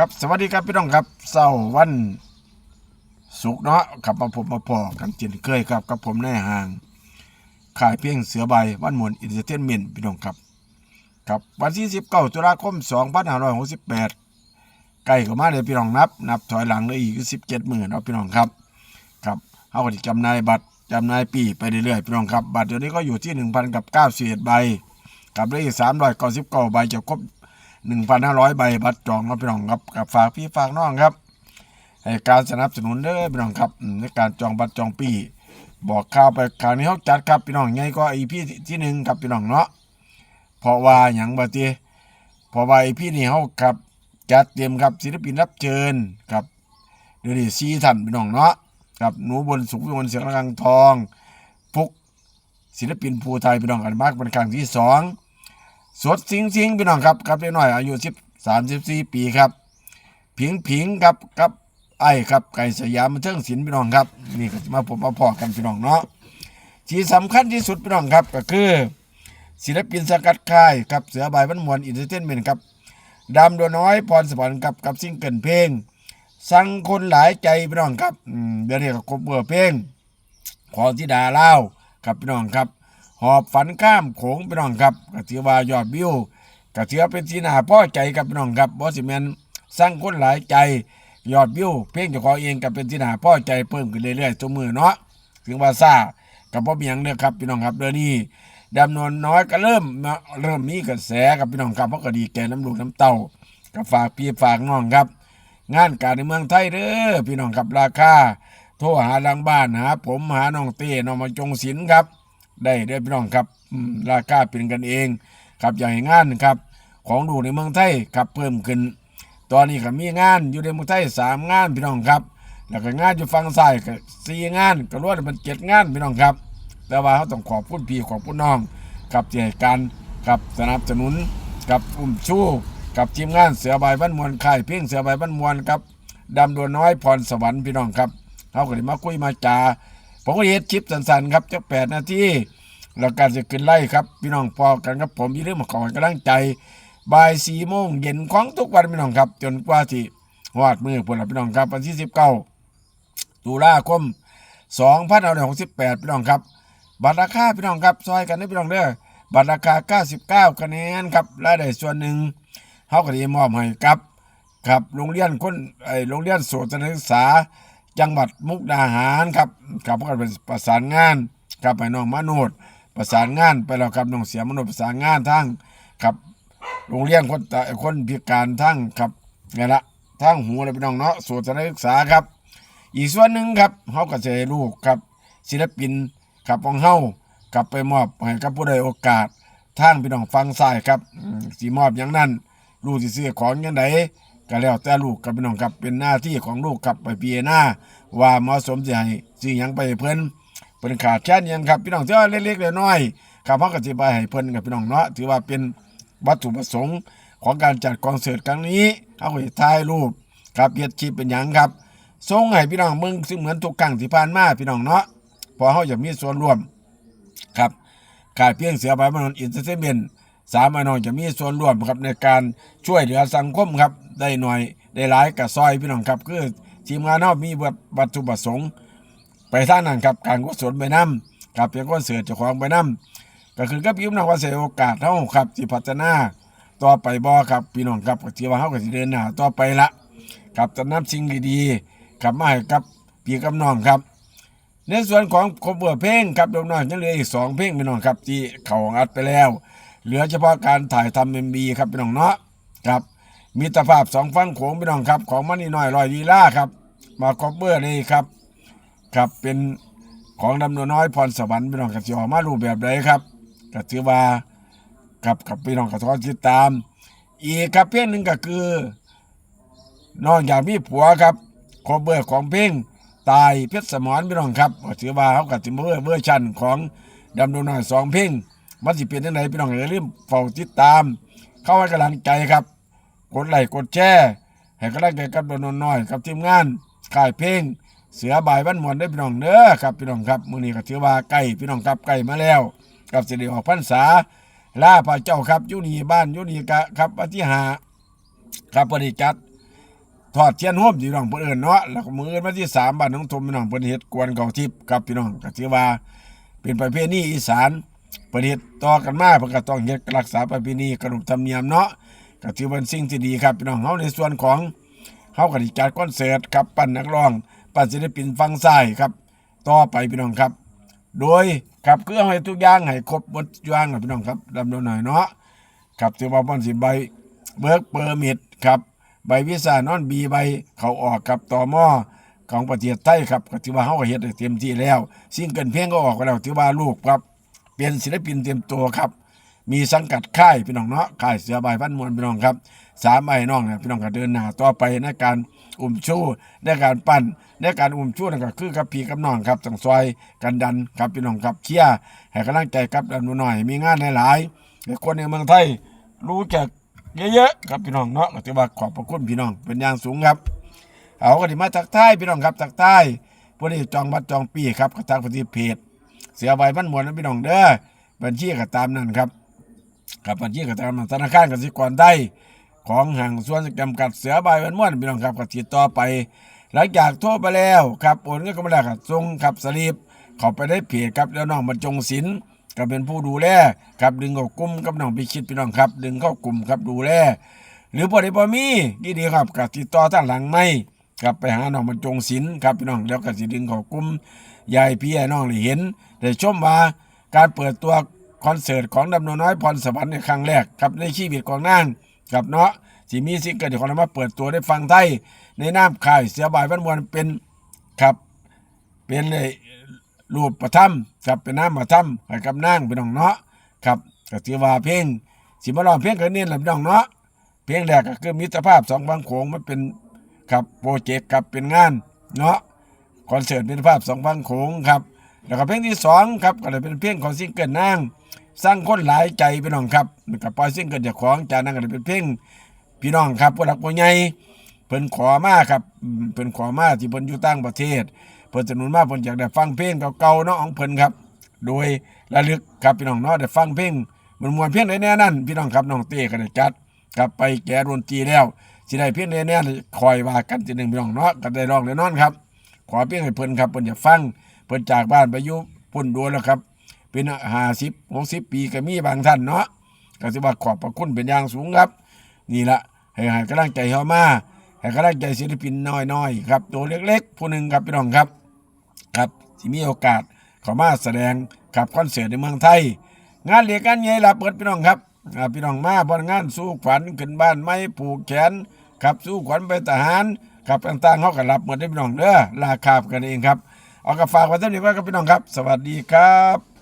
ครับสวัสดีครับพี่น้องครับเสาร์วันศุกร์เนาะขับมาผมมาพอกันเจนเคยครับกับผมในห่าง ขายเพียงเสือใบวันมวลอินเตอร์เทนเมนต์พี่น้องครับครับวันที่19ตุลาคม2568ใกล้เข้ามาเลยพี่น้องนับ นับถอยหลังเลยอีก17หมื่นเอาพี่น้องครับครับเอาก็จะจำนายบัตรจำนายปีไปเรื่อยๆพี่น้องครับบัตรเดี๋ยวนี้ก็อยู่ที่1,000กับ91ใบกับได้อีก399ใบจะครบ 1,500 ใบบัตรจองครับพี่น้องครับกับฝากพี่ฝากน้องครับให้การสนับสนุนเด้อพี่น้องครับในการจองบัตรจองปี บอกข่าวไปคราวนี้เขาจัดครับพี่น้องไงก็อีพี่ที่หนึ่งครับพี่น้องเนาะเพราะว่าอย่างบัตีเพราะว่าอีพี่นี้เขาครับจัดเตรียมครับศิลปินรับเชิญครับเดี๋ยวนี้ซีท่านพี่น้องเนาะครับหนูบนสุขวิมลเสียงระฆังทองฟุกศิลปินภูไทยพี่น้องกันมากเป็นครั้งที่สอง สดสิงสิงพี่น้องครับครับเล็กน้อยอายุสิบสามสิบสี่ปีครับ ผิงผิงครับครับไอ้ครับไก่สยามบันเทิงศิลป์พี่น้องครับนี่ก็มาผมมาพอกันพี่น้องเนาะที่สำคัญที่สุดพี่น้องครับก็คือ ศิลปินสกัดค่ายครับเสือใบบันมวลอินเตอร์เทนเมนต์ครับดำตัวน้อยพรสวรรค์กับกับซิงเกิลเพลง สั่งคนหลายใจพี่น้องครับเดี๋ยวนี้ก็ครบเบอร์เพลง ของที่ดาเล่าครับพี่น้องครับ หอบฝันข้ามโขงพี่น้องครับก็ถือว่ายอดวิวก็ถือเป็นที่น่าพอใจครับพี่น้องครับบอสิแมนสร้างคนหลายใจยอดวิวเพลงจ้าขอเองก็เป็นที่น่าพอใจเพิ่มขึ้นเรื่อยๆตัวมือเนาะถึงว่าซากับพ่อเมียงเนี่ยครับพี่น้องครับเดือนนี้ดำนวนน้อยก็เริ่มเริ่มมีกระแสกับพี่น้องครับเพราะก็ดีแก่น้ำลูกน้ำเต้าก็ฝากพี่ฝากน้องครับ งานการในเมืองไทยเด้อพี่น้องครับราคาโทรหาหลังบ้านหา ผมหาน้องเต้น้องมาจงศิลป์ครับ ได้เด้พี่น้องครับราคาเป็นกันเองครับอย่างงานครับของดูในเมืองไทยครับเพิ่มขึ้น ตอนนี้ก็มีงานอยู่ในเมืองไทยสามงานพี่น้องครับ แล้วก็งานอยู่ฝั่งซ้ายก็สี่งานก็รวมเป็นเจ็ดงานพี่น้องครับ แต่ว่าเขาต้องขอบคุณพี่ขอบคุณน้องกับที่ให้การกับสนับสนุนกับอุ้มชู้กับทีมงานเสือใบบ้านมวลค่ายเพียงเสือใบบ้านมวลครับดำดวนน้อยพรสวรรค์พี่น้องครับเขาก็ได้มาคุยมาจา ผมก็เฮ็ดคลิปสั้นๆครับจักแปดนาทีแล้วการจะขึ้นไล่ครับ พี่น้องพอกันครับผมอย่าลืมมาขอให้กำลังใจบ่ายสี่โมงเย็นของทุกวันพี่น้องครับ จนกว่าที่วาดมือพวกเราพี่น้องครับวันที่สิบเก้าตุลาคม2568พี่น้องครับ บัตรราคาพี่น้องครับซอยกันนะพี่น้องเด้อบัตรราคา99คะแนนครับรายได้ส่วนหนึ่งเฮาก็ได้มอบให้กับครับโรงเรียนคนไอโรงเรียนโสตศึกษา จังหวัดมุกดาหารครับครับพวกเป็นประสานงานครับไปน้องมโนดประสานงานไปแล้วครับน้องเสียมโนดประสานงานทั้งครับโรงเรียนคนตาคนพิการทั้งครับไงละทั้งหูเลยพี่น้องเนาะโสตศึกษาครับ อีกส่วนหนึ่งครับเขาก็จะให้ลูกครับศิลปินครับของเฮากลับไปมอบให้กับผู้ใดโอกาสทางพี่น้องฟังซ้ายครับสิมอบอย่างนั้นลูกสิซื้อของอย่างได ก็แล้วแต่ลูกกับพี่น้องครับเป็นหน้าที่ของลูกครับไปพิจารณาว่าเหมาะสมสิให้สิหยังไปเพิ่นเพิ่นขาดแค่นยังครับพี่น้องที่ว่าเล็กๆน้อยๆครับเขาก็สิไปให้เพิ่นกับพี่น้องเนาะถือว่าเป็นวัตถุประสงค์ของการจัดคอนเสิร์ตครั้งนี้เอาไปถ่ายรูปครับเฮ็ดคลิปเป็นหยังครับส่งให้พี่น้องมึงซึ่งเหมือนทุกครั้งที่ผ่านมาพี่น้องเนาะพอเขาอยามีส่วนร่วมครับขายเพียงเสียใบมานอนอินเตอร์เทนเมนต์ สามน้องจะมีส่วนร่วมครับในการช่วยเหลือสังคมครับ ได้หน่อยได้หลายกับซอยพี่น้องครับ คือทีมงานเรามีวัตถุประสงค์ ไปท่างนั้นครับการกุศลไปนํครับเพียงก็เสือเจ้าของไปนํก็คือก็พี่น้องว่าเสียโอกาสเท่าครับที่พัฒนาต่อไปบ่ครับพี่น้องครับก็ที่ว่าเขาก็สิเดินหน้าต่อไปละครับจะนำสิ่งดีๆครับมาให้กับพี่กับน้องครับในส่วนของคบเบอร์เพลงครับน้องๆยังเหลืออีกสองเพลงพี่น้องครับที่เขาอัดไปแล้ว เหลือเฉพาะการถ่ายทำเอ็มบีครับพี่น้องเนาะครับมีตภาพสองฟังโขงพี่น้องครับ ของมันนี่น้อยลอยดีล่าครับ มาคบเบอร์นี่ครับครับเป็นของดำนวนน้อยพรสวรรค์พี่น้องกับสิออกมารูปแบบใดครับก็ถือว่ากับกับพี่น้องกับทอติดตาม อีกครับเพลงหนึ่งก็คือน้องอยากมีผัวครับคอเบอร์ของเพลงตายเพชรสมรพี่น้องครับก็ถือว่าเขากับติเบอร์เวอร์ชันของดำดงน้อยสองเพลง มันสิเป็นยังไงพี่น้องอย่าลืมเฝ้าติดตาม เข้าให้กำลังใจครับ กดไลค์กดแชร์ให้กำลังใจกับดำดงน้อยกับทีมงานค่ายเพลงเสือบ่ายบ้านมวนได้พี่น้องเด้อครับพี่น้องครับมื้อนี้ก็ถือว่าใกล้พี่น้องครับใกล้มาแล้วกับสิริออกพรรษาลาพระเจ้าครับยูนีบ้านอยู่นี่กะครับวันที่หาครับบริจัดทอดเทียนโฮมพี่น้องเพิ่นเอิ้นเนาะแล้วก็มื้อวันที่3บ้านน้องทมพี่น้องเพิ่นเฮ็ดกวนเก่าทิพย์ครับพี่น้องก็ถือว่าเป็นประเพณีอีสาน เพิ่นเฮ็ดต่อกันมาเพิ่นก็ต้องเฮ็ดรักษาประเพณีขนบธรรมเนียมเนาะก็ถือว่าเป็นสิ่งที่ดีครับพี่น้องเฮาในส่วนของเฮาก็สิจัดคอนเสิร์ตครับปั้นนักร้องปั้นศิลปินฟังซ้ายครับ ต่อไปพี่น้องครับ โดยครับเคือเอาให้ทุกอย่างให้ครบหมดอย่างนะพี่น้องครับดำเนินหน่อยเนาะครับถือว่าป้นสิใบเบิกเปอร์มิดครับใบวีซ่านอนบีใบเขาออกครับต่อมอของประเทศไทยครับก็ถือว่าเฮาก็เฮ็ดได้เต็มที่แล้ว สิ่งเกินเพลงก็ออกไปแล้วถือว่าลูกครับ เป็นศิลปินเต็มตัวครับ มีสังกัดค่ายพี่น้องเนาะค่ายเสือใบพันมวลพี่น้องครับสามไอ้น้องเนี่ยพี่น้องก็เดินหน้าต่อไปในการอุ้มชู้ในการปั้นในการอุ้มชู้นั่นก็คือกับพี่กับน้องครับต้องซอยกันดันครับพี่น้องครับเชียร์ให้กำลังใจครับดันหน่อย มีงานหลายๆให้คนในเมืองไทยรู้จักเยอะๆครับพี่น้องเนาะก็ถือว่าขอบพระคุณพี่น้องเป็นอย่างสูงครับ เอาก็ที่มาจากใต้พี่น้องครับจากใต้พวกนี้จองบัตรจองปีครับก็ทางปฏิเพจ เสียใบพันมวลนะพี่น้องเด้อบัญชีก็ตามนั้นครับกับบัญชีกับทางธนาคารกสิกรได้ของห่างส่วนจำกัดเสือใบวันมวนพี่น้องครับก็ติดต่อไป หลังจากโทรไปแล้วครับโอนเงินก็ไม่ได้ครับส่งครับสลิปเขาไปได้เพจครับแล้วน้องบรรจงศิลป์ก็เป็นผู้ดูแลครับดึงเข้ากลุ่มกับน้องพิชิตพี่น้องครับ ดึงเข้ากลุ่มครับดูแลหรือพอดีพอมีดีดีครับกับติดต่อทางหลังไม่ ครับไปหาน้องบรรจงศิลป์ครับพี่น้องแล้วก็สิดึงเขากลุ่มยายพี่ไอ้น้องได้เห็นได้ชมว่าการเปิดตัวคอนเสิร์ตของดำนน้อยพรสวรรค์ในครั้งแรกครับในชีวิตของนางกับเนาะสิมีสิ่งเกิดของนำมาเปิดตัวได้ฟังไทยในน้ำข่ายเสียบายวันมวลเป็นครับเป็นไอ้รูปประทับครับเป็นน้ำประทับให้กับนางเป็นน้องเนาะครับก็ถือว่าเพลงสิมาลองเพลงกันนี่แหละพี่น้องเนาะเพลงแรกก็คือมิตรภาพสองบางโขงมันเป็น ครับโปรเจกต์ครับเป็นงานเนาะคอนเสิร์ตมิตรภาพสองบางโขงครับแล้วก็เพลงที่สองครับก็เลยเป็นเพลงของซิงเกิลนางสร้างคนหลายใจพี่น้องครับกับปล่อยซิงเกิลจากของจากนั้นก็เลยเป็นเพลงพี่น้องครับผู้หลักผู้ใหญ่เพิ่นขอมาครับเพิ่นขอมาที่เพิ่นอยู่ต่างประเทศ เพิ่นสนุนมาเพิ่นอยากได้ฟังเพลงเก่าๆเนาะของเพิ่นครับ โดยระลึกครับพี่น้องเนาะได้ฟังเพลงมันมวนเพลงแน่นั่นพี่น้องครับน้องเต้ก็ได้จัดครับไปแก่ดนตรีแล้ว สิได้เพลงแน่ๆคอยว่ากันทีหนึงพี่น้องเนาะก็ได้ร้องแน่นอนครับ ขอเพลงให้เพิ่นครับเพิ่นอยาฟัง เพิ่นจากบ้านไปอยู่ปุ่นดัวแล้วครับ เป็น50 60ปีก็มีบางท่านเนาะก็สิว่าขอบพระคุณเป็นอย่างสูงครับ นี่ละให้ให้กำลังใจเฮามาให้กำลังใจศิลปินน้อยๆครับตัวเล็กๆผู้หนึ่งครับพี่น้องครับครับที่มีโอกาสเข้ามาแสดงกับคอนเสิร์ตในเมืองไทย งานเลี้ยงกันใหญ่ละเปิดพี่น้องครับพี่น้องมาบนงานสู้ขวัญขึ้นบ้านไม้ผูกแขน ครับสู้ขวัญไปทหารครับต่างๆเขาก็รับหมดได้พี่น้องเด้อราคากันเองครับ เอากระฝากไว้เท่านี้ไว้ครับพี่น้องครับ สวัสดีครับ